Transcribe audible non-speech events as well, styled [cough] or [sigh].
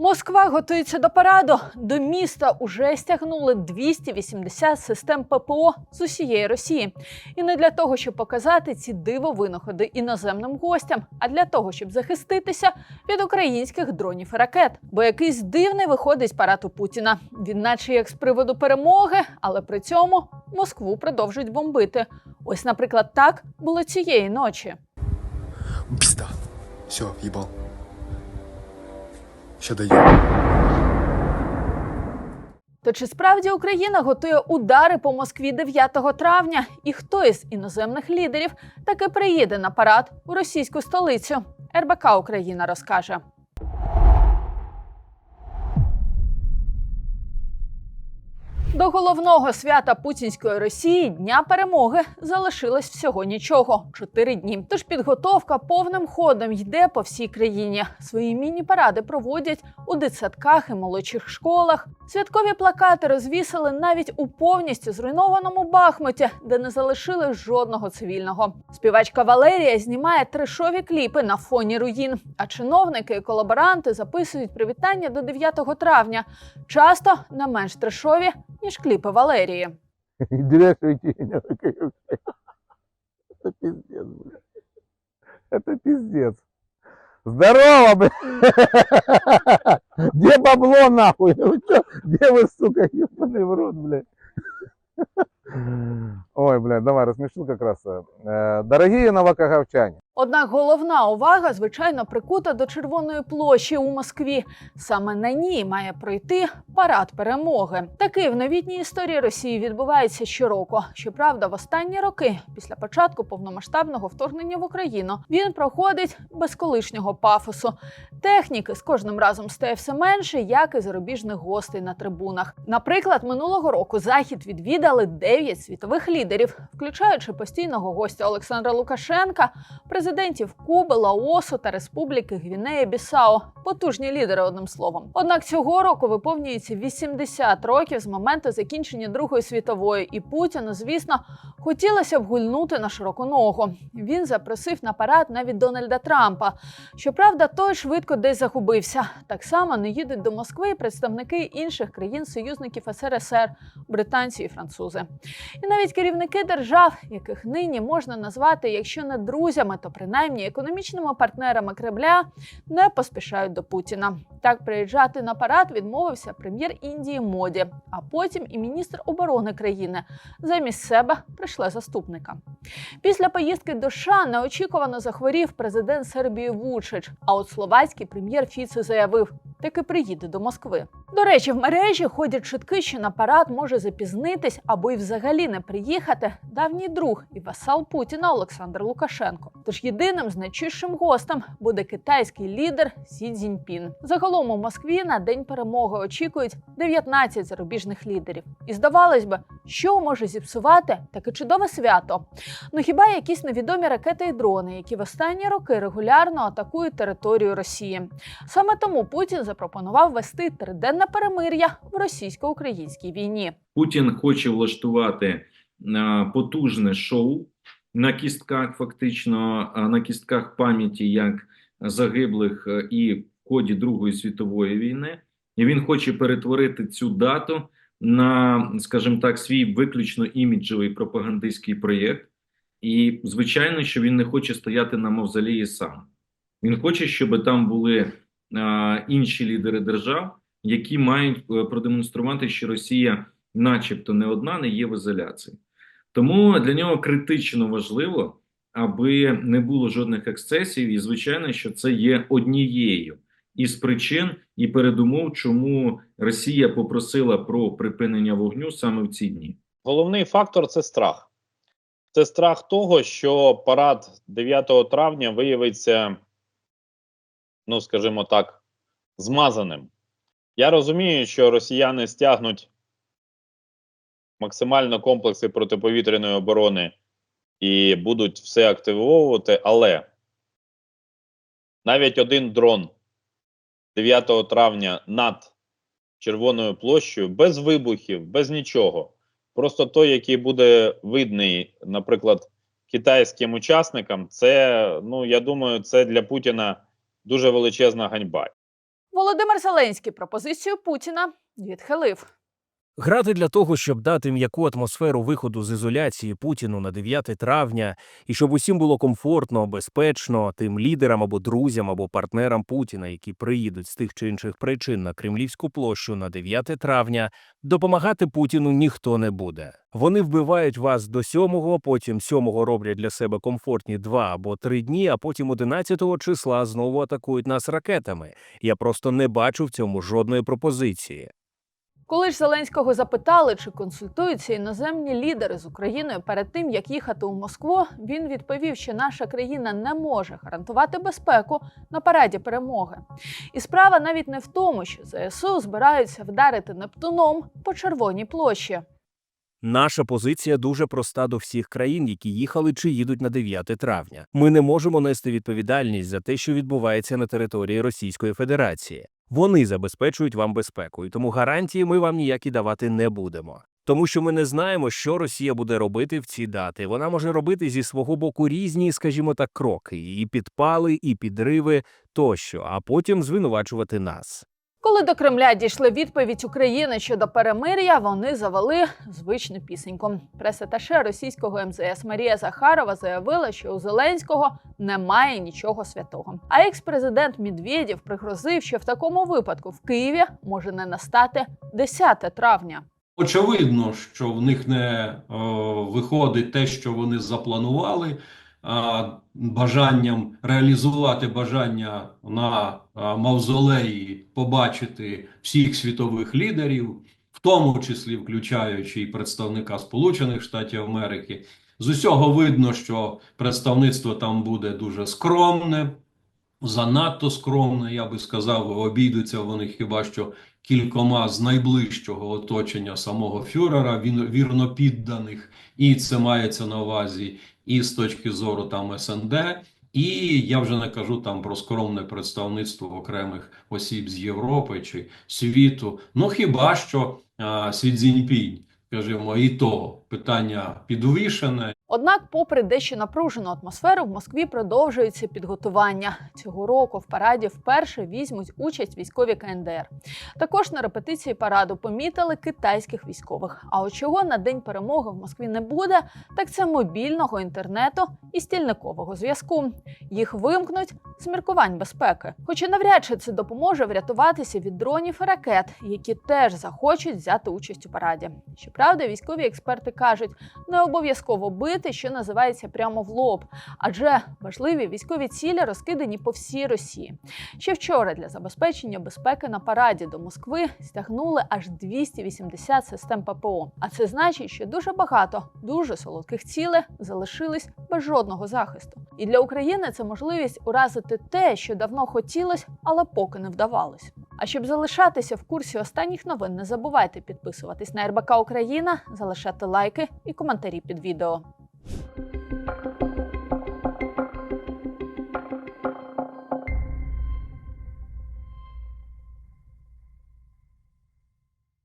Москва готується до параду. До міста уже стягнули 280 систем ППО з усієї Росії. І не для того, щоб показати ці диво-винаходи іноземним гостям, а для того, щоб захиститися від українських дронів і ракет. Бо якийсь дивний виходить парад у Путіна. Він, наче як з приводу перемоги, але при цьому Москву продовжують бомбити. Ось, наприклад, так було цієї ночі. Пизда. Все, ебал. Сейчас дає. То чи справді Україна готує удари по Москві 9 травня? І хто із іноземних лідерів таки приїде на парад у російську столицю? РБК Україна розкаже. До головного свята путінської Росії Дня перемоги залишилось всього нічого чотири дні. Тож підготовка повним ходом йде по всій країні. Свої міні-паради проводять у дитсадках і молодших школах. Святкові плакати розвісили навіть у повністю зруйнованому Бахмуті, де не залишили жодного цивільного. Співачка Валерія знімає трешові кліпи на фоні руїн. А чиновники і колаборанти записують привітання до 9 травня, часто не менш трешові ніж кліпи Валерії. [laughs] Здравствуйте, меня такая- Это пиздец, блядь. Это пиздец. Здорово, блядь. Где бабло, нахуй? Вы чё? Где вы, сука, ебаный в рот, блядь? Ой, блядь, давай, рассмешу как раз. Э, Дорогие новокаговчане, Однак головна увага, звичайно, прикута до Червоної площі у Москві. Саме на ній має пройти парад перемоги. Такий в новітній історії Росії відбувається щороку. Щоправда, в останні роки, після початку повномасштабного вторгнення в Україну, він проходить без колишнього пафосу. Техніки з кожним разом стає все менше, як і зарубіжних гостей на трибунах. Наприклад, минулого року захід відвідали 9 світових лідерів, включаючи постійного гостя Олександра Лукашенка, президентів Куби, Лаосу та Республіки Гвінея Бісао. Потужні лідери, одним словом. Однак цього року виповнюється 80 років з моменту закінчення Другої світової, і Путіну, звісно, хотілося б гульнути на широку ногу. Він запросив на парад навіть Дональда Трампа. Щоправда, той швидко десь загубився. Так само не їдуть до Москви представники інших країн-союзників СРСР, британці і французи. І навіть керівники держав, яких нині можна назвати, якщо не друзями, то принаймні економічними партнерами Кремля, не поспішають до Путіна. Так приїжджати на парад відмовився прем'єр Індії Моді, а потім і міністр оборони країни. Замість себе прийшла заступника. Після поїздки до США неочікувано захворів президент Сербії Вучич. А от словацький прем'єр Фіци заявив, таки приїде до Москви. До речі, в мережі ходять чутки, що на парад може запізнитись або й взагалі не приїхати давній друг і васал Путіна Олександр Лукашенко. Тож єдиним значущим гостем буде китайський лідер Сі Цзіньпін. Загалом у Москві на день перемоги очікують 19 зарубіжних лідерів. І здавалось би, що може зіпсувати таке чудове свято? Ну хіба якісь невідомі ракети і дрони, які в останні роки регулярно атакують територію Росії? Саме тому Путін запропонував вести триденне перемир'я в російсько-українській війні. Путін хоче влаштувати е, потужне шоу на кістках, фактично на кістках пам'яті як загиблих е, і в ході Другої світової війни. І він хоче перетворити цю дату на, скажімо так, свій виключно іміджовий пропагандистський проєкт. І звичайно, що він не хоче стояти на мавзолеї сам. Він хоче, щоб там були е, інші лідери держав, які мають е, продемонструвати, що Росія, начебто, не одна, не є в ізоляції. Тому для нього критично важливо, аби не було жодних ексцесів, і звичайно, що це є однією із причин і передумов, чому Росія попросила про припинення вогню саме в ці дні. Головний фактор це страх. Це страх того, що парад 9 травня виявиться, ну скажімо так, змазаним. Я розумію, що росіяни стягнуть максимально комплекси протиповітряної оборони і будуть все активовувати, але навіть один дрон 9 травня над Червоною площею без вибухів, без нічого. Просто той, який буде видний, наприклад, китайським учасникам, це, ну я думаю, це для Путіна дуже величезна ганьба. Володимир Зеленський пропозицію Путіна відхилив. Грати для того, щоб дати м'яку атмосферу виходу з ізоляції Путіну на 9 травня, і щоб усім було комфортно, безпечно тим лідерам або друзям або партнерам Путіна, які приїдуть з тих чи інших причин на Кремлівську площу на 9 травня, допомагати Путіну ніхто не буде. Вони вбивають вас до 7-го, потім 7-го роблять для себе комфортні 2 або 3 дні, а потім 11-го числа знову атакують нас ракетами. Я просто не бачу в цьому жодної пропозиції. Коли ж Зеленського запитали, чи консультуються іноземні лідери з Україною перед тим, як їхати у Москву, він відповів, що наша країна не може гарантувати безпеку на параді перемоги. І справа навіть не в тому, що ЗСУ збираються вдарити Нептуном по червоній площі. Наша позиція дуже проста до всіх країн, які їхали чи їдуть на 9 травня. Ми не можемо нести відповідальність за те, що відбувається на території Російської Федерації. Вони забезпечують вам безпеку, і тому гарантії ми вам ніякі давати не будемо. Тому що ми не знаємо, що Росія буде робити в ці дати. Вона може робити зі свого боку різні, скажімо так, кроки, і підпали, і підриви тощо, а потім звинувачувати нас. Коли до Кремля дійшли відповідь України щодо перемир'я, вони завели звичну пісеньку. Пресаташе російського МЗС Марія Захарова заявила, що у Зеленського немає нічого святого. А екс-президент Медведєв пригрозив, що в такому випадку в Києві може не настати 10 травня. Очевидно, що в них не е, виходить те, що вони запланували. Бажанням реалізувати бажання на мавзолеї побачити всіх світових лідерів, в тому числі включаючи і представника Сполучених Штатів Америки. З усього видно, що представництво там буде дуже скромне, занадто скромне, я би сказав, обійдуться вони хіба що кількома з найближчого оточення самого фюрера, він вірно підданих, і це мається на увазі і з точки зору там СНД, і я вже не кажу там про скромне представництво окремих осіб з Європи чи світу. Ну хіба що а, Сі Цзіньпінь, скажімо, і то питання підвішене. Однак, попри дещо напружену атмосферу, в Москві продовжується підготування цього року. В параді вперше візьмуть участь військові КНДР. Також на репетиції параду помітили китайських військових. А от чого на день перемоги в Москві не буде, так це мобільного інтернету і стільникового зв'язку. Їх вимкнуть з міркувань безпеки. Хоча навряд чи це допоможе врятуватися від дронів і ракет, які теж захочуть взяти участь у параді. Щоправда, військові експерти кажуть, не обов'язково бити, що називається прямо в лоб, адже важливі військові цілі розкидані по всій Росії. Ще вчора для забезпечення безпеки на параді до Москви стягнули аж 280 систем ППО. А це значить, що дуже багато дуже солодких цілей залишились без жодного захисту. І для України це можливість уразити те, що давно хотілось, але поки не вдавалось. А щоб залишатися в курсі останніх новин, не забувайте підписуватись на РБК Україна, залишати лайки і коментарі під відео. you